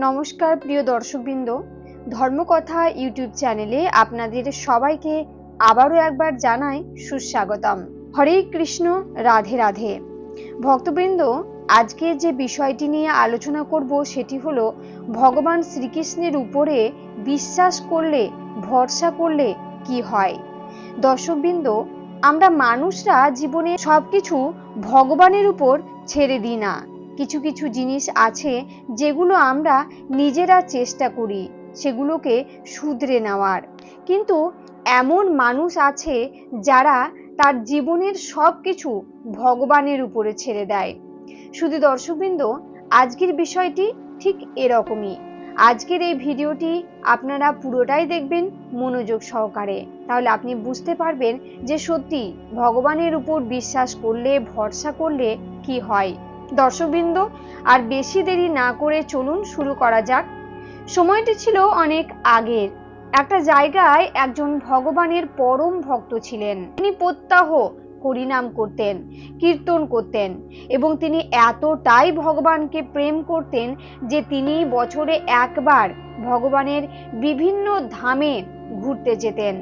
নমস্কার প্রিয় দর্শকবৃন্দ, ধর্মকথা ইউটিউব চ্যানেলে আপনাদের সবাইকে আবারও একবার জানাই সুস্বাগতম। হরে কৃষ্ণ, রাধে রাধে। ভক্তবৃন্দ, আজকে যে বিষয়টি নিয়ে আলোচনা করব সেটি হলো, ভগবান শ্রীকৃষ্ণের উপরে বিশ্বাস করলে, ভরসা করলে কি হয়? দর্শকবৃন্দ, আমরা মানুষরা জীবনে সবকিছু ভগবানের উপর ছেড়ে দিই না। কিছু কিছু জিনিস আছে যেগুলো আমরা নিজেরা চেষ্টা করি, সেগুলোকে শুধরে নেওয়ার। কিন্তু এমন মানুষ আছে যারা তার জীবনের সব কিছু ভগবানের উপরে ছেড়ে দেয়। শুধু দর্শকবৃন্দ, আজকের বিষয়টি ঠিক এরকমই। আজকের এই ভিডিওটি আপনারা পুরোটাই দেখবেন মনোযোগ সহকারে। তাহলে আপনি বুঝতে পারবেন যে সত্যি ভগবানের উপর বিশ্বাস করলে, ভরসা করলে কি হয়। দর্শকবৃন্দ, আর বেশি দেরি না করে চলুন শুরু করা যাক। সময়টি ছিল অনেক আগের। একটা জায়গায় একজন ভগবানের পরম ভক্ত ছিলেন। তিনি প্রত্যাহ হরিনাম করতেন, কীর্তন করতেন এবং তিনি এতটাই ভগবানকে প্রেম করতেন যে তিনি বছরে একবার ভগবানের বিভিন্ন ধামে ঘুরতে যেতেন।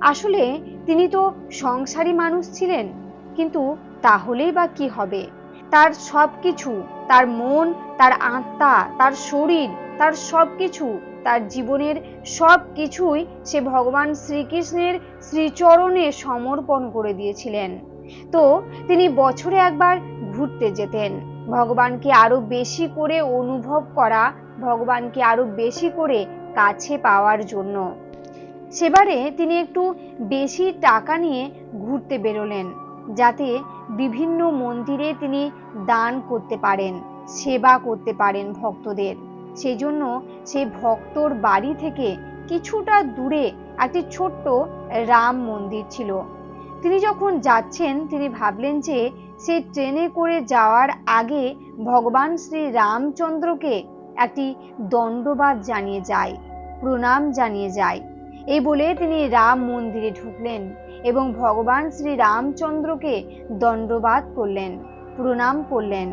আসলে তিনি তো সংসারী মানুষ ছিলেন, কিন্তু তাহলেই বা কি হবে? তার সব কিছু তার মন, তার আত্মা, তার শরীর, তার সব কিছু তার জীবনের সব কিছুই সে ভগবান শ্রীকৃষ্ণের শ্রীচরণে সমর্পণ করে দিয়েছিলেন। তো তিনি বছরে একবার ঘুরতে যেতেন। ভগবানকে আরও বেশি করে অনুভব করা, ভগবানকে আরও বেশি করে কাছে পাওয়ার জন্য। সেবারে তিনি একটু বেশি টাকা নিয়ে ঘুরতে বেরোলেন। যাতে বিভিন্ন মন্দিরে তিনি দান করতে পারেন, সেবা করতে পারেন ভক্তদের। সেই জন্য সেই ভক্তর বাড়ি থেকে কিছুটা দূরে একটি ছোট্ট রাম মন্দির ছিল। তিনি যখন যাচ্ছেন, তিনি ভাবলেন যে সে ট্রেনে করে যাওয়ার আগে ভগবান শ্রী রামচন্দ্রকে একটি দণ্ডবাদ জানিয়ে যায়, প্রণাম জানিয়ে যায়। এই বলে তিনি রাম মন্দিরে ঢুকলেন। এবং ভগবান শ্রী রামচন্দ্রকে দণ্ডবাদ করলেন, প্রণাম করলেন।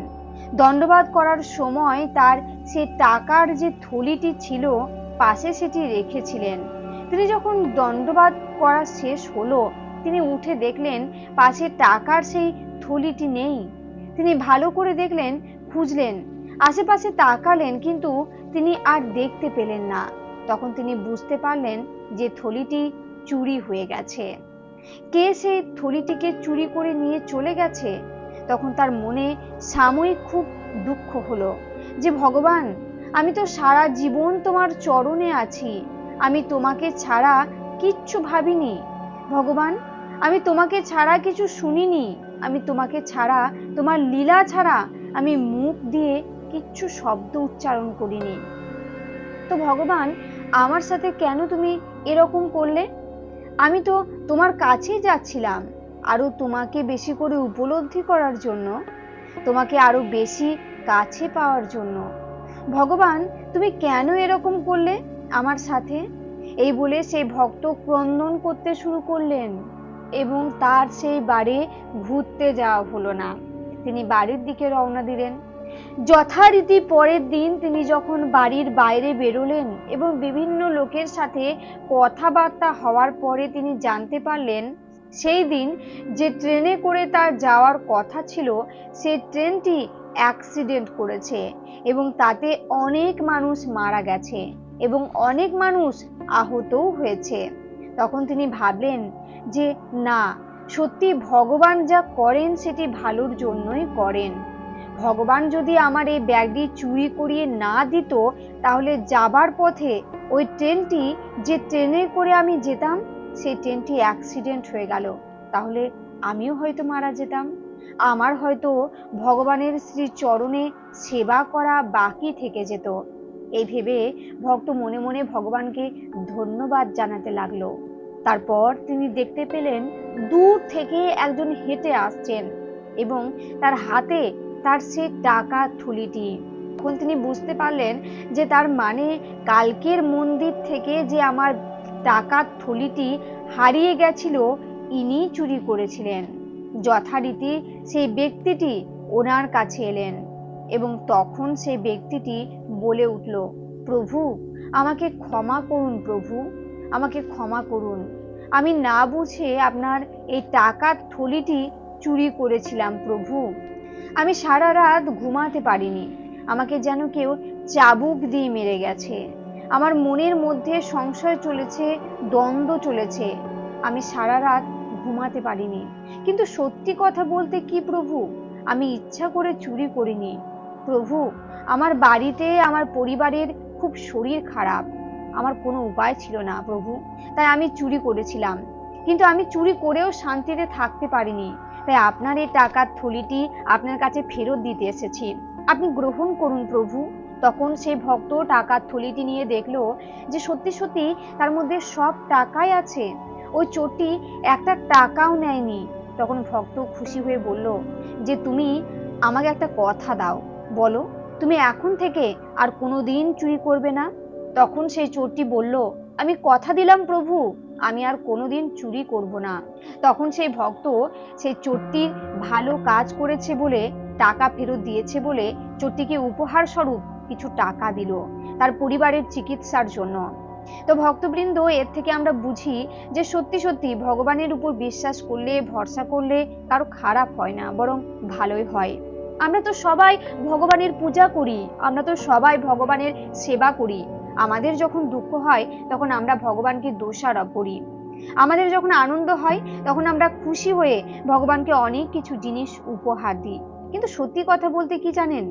দণ্ডবাদ করার সময় তার সে টাকার যে থলিটি ছিল, পাশে সেটি রেখেছিলেন। তিনি যখন দণ্ডবাদ করা শেষ হলো, তিনি উঠে দেখলেন পাশে টাকার সেই থলিটি নেই। তিনি ভালো করে দেখলেন, খুঁজলেন, আশেপাশে তাকালেন, কিন্তু তিনি আর দেখতে পেলেন না। তখন তিনি বুঝতে পারলেন যে থলিটি চুরি হয়ে গেছে। কে সেই থলিটিকে চুরি করে নিয়ে চলে গেছে? তখন তার মনে সাময়িক খুব দুঃখ হলো যে, ভগবান, আমি তো সারা জীবন তোমার চরণে আছি। আমি তোমাকে ছাড়া কিচ্ছু ভাবিনি। ভগবান, আমি তোমাকে ছাড়া কিছু শুনিনি। আমি তোমাকে ছাড়া, তোমার লীলা ছাড়া আমি মুখ দিয়ে কিচ্ছু শব্দ উচ্চারণ করিনি। তো ভগবান, আমার সাথে কেন তুমি এরকম করলে? আমি তো তোমার কাছেই যাচ্ছিলাম। আরও তোমাকে বেশি করে উপলব্ধি করার জন্য, তোমাকে আরও বেশি কাছে পাওয়ার জন্য। ভগবান, তুমি কেন এরকম করলে আমার সাথে? এই বলে সেই ভক্ত ক্রন্দন করতে শুরু করলেন এবং তার সেই বাড়ি ঘুরতে যাওয়া হলো না। তিনি বাড়ির দিকে রওনা দিলেন। যথারীতি পরের দিন তিনি যখন বাড়ির বাইরে বেরোলেন এবং বিভিন্ন লোকের সাথে কথাবার্তা হওয়ার পরে তিনি জানতে পারলেন, সেই দিন যে ট্রেনে করে তার যাওয়ার কথা ছিল, সে ট্রেনটি অ্যাক্সিডেন্ট করেছে এবং তাতে অনেক মানুষ মারা গেছে এবং অনেক মানুষ আহতও হয়েছে। তখন তিনি ভাবলেন যে, না, সত্যি ভগবান যা করেন সেটি ভালোর জন্যই করেন। ভগবান যদি আমার এই ব্যাগটি চুরি করিয়ে না দিত, তাহলে যাবার পথে ওই ট্রেনটি, যে ট্রেনে করে আমি যেতাম, সেই ট্রেনটি অ্যাক্সিডেন্ট হয়ে গেল। তাহলে আমিও হয়তো মারা যেতাম। আমার হয়তো ভগবানের শ্রী চরণে সেবা করা বাকি থেকে যেত। এই ভেবে ভক্ত মনে মনে ভগবানকে ধন্যবাদ জানাতে লাগল। তারপর তিনি দেখতে পেলেন, দূর থেকে একজন হেঁটে আসছেন এবং তার হাতে তার সেই টাকা থলিটি। তখন তিনি বুঝতে পারলেন যে তার মানে কালকের মন্দির থেকে যে আমার টাকার থলিটি হারিয়ে গেছিল ইনি চুরি করেছিলেন। যথারীতি সেই ব্যক্তিটি ওনার কাছে এলেন এবং তখন সেই ব্যক্তিটি বলে উঠল, প্রভু, আমাকে ক্ষমা করুন প্রভু, আমাকে ক্ষমা করুন। আমি না বুঝে আপনার এই টাকার থলিটি চুরি করেছিলাম প্রভু। আমি সারা রাত ঘুমাতে পারিনি। আমাকে যেন কেউ চাবুক দিয়ে মেরে গেছে। আমার মনের মধ্যে সংশয় চলেছে, দ্বন্দ্ব চলেছে। আমি সারা রাত ঘুমাতে পারিনি। কিন্তু সত্যি কথা বলতে কি প্রভু? আমি ইচ্ছা করে চুরি করিনি। প্রভু, আমার বাড়িতে আমার পরিবারের খুব শরীর খারাপ। আমার কোনো উপায় ছিল না প্রভু। তাই আমি চুরি করেছিলাম। কিন্তু আমি চুরি করেও শান্তিতে থাকতে পারিনি। তাই আপনার এই টাকার থলিটি আপনার কাছে ফেরত দিতে এসেছি। আপনি গ্রহণ করুন প্রভু। তখন সেই ভক্ত টাকার থলিটি নিয়ে দেখল যে সত্যি সত্যি তার মধ্যে সব টাকাই আছে। ওই চোরটি একটা টাকাও নেয়নি। তখন ভক্ত খুশি হয়ে বলল, যে তুমি আমাকে একটা কথা দাও। বলো, তুমি এখন থেকে আর কোনোদিন চুরি করবে না? তখন সেই চোরটি বলল, আমি কথা দিলাম প্রভু। আমি আর কোনোদিন চুরি করব না। তখন সেই ভক্ত সেই চোরটির ভালো কাজ করেছে বলে, টাকা ফেরত দিয়েছে বলে চোরটিকে উপহার স্বরূপ কিছু টাকা দিল তার পরিবারের চিকিৎসার জন্য। তো ভক্তবৃন্দ এর থেকে আমরা বুঝি যে সত্যি সত্যি ভগবানের উপর বিশ্বাস করলে, ভরসা করলে কারও খারাপ হয় না, বরং ভালোই হয়। আমরা তো সবাই ভগবানের পূজা করি, আমরা তো সবাই ভগবানের সেবা করি। আমাদের যখন দুঃখ হয়, তখন আমরা ভগবানকে দোষারোপ করি। আমাদের যখন আনন্দ হয়, তখন আমরা খুশি হয়ে ভগবানকে অনেক কিছু জিনিস উপহার দিই। কিন্তু সত্যি কথা বলতে কি জানেন?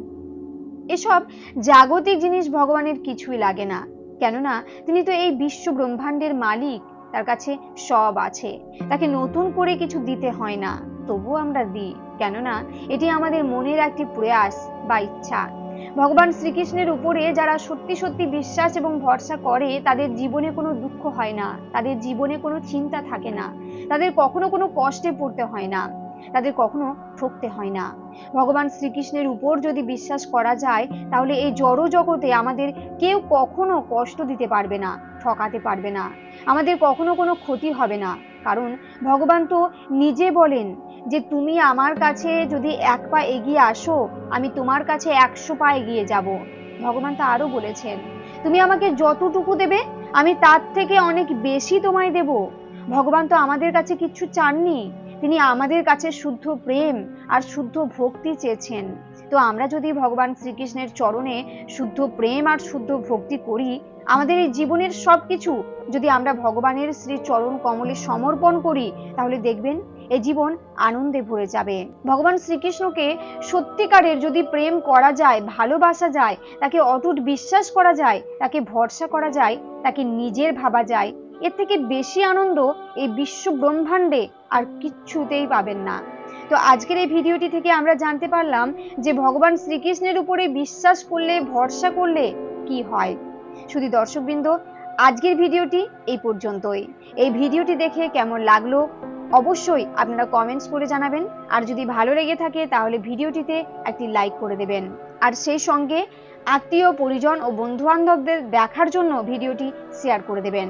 এসব জাগতিক জিনিস ভগবানের কিছুই লাগে না। কেননা, তিনি তো এই বিশ্ব ব্রহ্মাণ্ডের মালিক, তার কাছে সব আছে। তাকে নতুন করে কিছু দিতে হয় না, তবুও আমরা দিই। কেননা, এটি আমাদের মনের একটি প্রয়াস বা ইচ্ছা। ভগবান শ্রীকৃষ্ণের উপরে যারা সত্যি সত্যি বিশ্বাস এবং ভরসা করে, তাদের জীবনে কোনো দুঃখ হয় না। তাদের জীবনে কোনো চিন্তা থাকে না। তাদের কখনো কোনো কষ্টে পড়তে হয় না। তাদের কখনো ঠকতে হয় না। ভগবান শ্রীকৃষ্ণের উপর যদি বিশ্বাস করা যায়, তাহলে এই জড় জগতে আমাদের কেউ কখনো কষ্ট দিতে পারবে না, ঠকাতে পারবে না। আমাদের কখনো কোনো ক্ষতি হবে না। কারণ ভগবান তো নিজে বলেন যে তুমি আমার কাছে যদি এক পা এগিয়ে আসো, আমি তোমার কাছে একশো পা এগিয়ে যাব। ভগবান তা আরও বলেছেন, তুমি আমাকে যতটুকু দেবে, আমি তার থেকে অনেক বেশি তোমায় দেব। ভগবান তো আমাদের কাছে কিছু চাননি। তিনি আমাদের কাছে শুদ্ধ প্রেম আর শুদ্ধ ভক্তি চেয়েছেন। তো আমরা যদি ভগবান শ্রীকৃষ্ণের চরণে শুদ্ধ প্রেম আর শুদ্ধ ভক্তি করি, আমাদের এই জীবনের সবকিছু যদি আমরা ভগবানের শ্রী চরণ কমলে সমর্পণ করি, তাহলে দেখবেন এ জীবন আনন্দে ভরে যাবে। ভগবান শ্রীকৃষ্ণকে সত্যিকারের যদি প্রেম করা যায়, ভালোবাসা যায়, তাকে অটুট বিশ্বাস করা যায়, তাকে ভরসা করা যায়, তাকে নিজের ভাবা যায় এর থেকে বেশি আনন্দ এই বিশ্ব ব্রহ্মাণ্ডে আর কিচ্ছুতেই পাবেন না। তো আজকের এই ভিডিওটি থেকে আমরা জানতে পারলাম যে ভগবান শ্রীকৃষ্ণের উপরে বিশ্বাস করলে, ভরসা করলে কি হয়। শুধু দর্শকবৃন্দ, আজকের ভিডিওটি এই পর্যন্তই। এই ভিডিওটি দেখে কেমন লাগল অবশ্যই আপনারা কমেন্টস করে জানাবেন। আর যদি ভালো লেগে থাকে তাহলে ভিডিওটিতে একটি লাইক করে দেবেন। আর সেই সঙ্গে আত্মীয়, পরিজন ও বন্ধু বান্ধবদের দেখার জন্য ভিডিওটি শেয়ার করে দেবেন।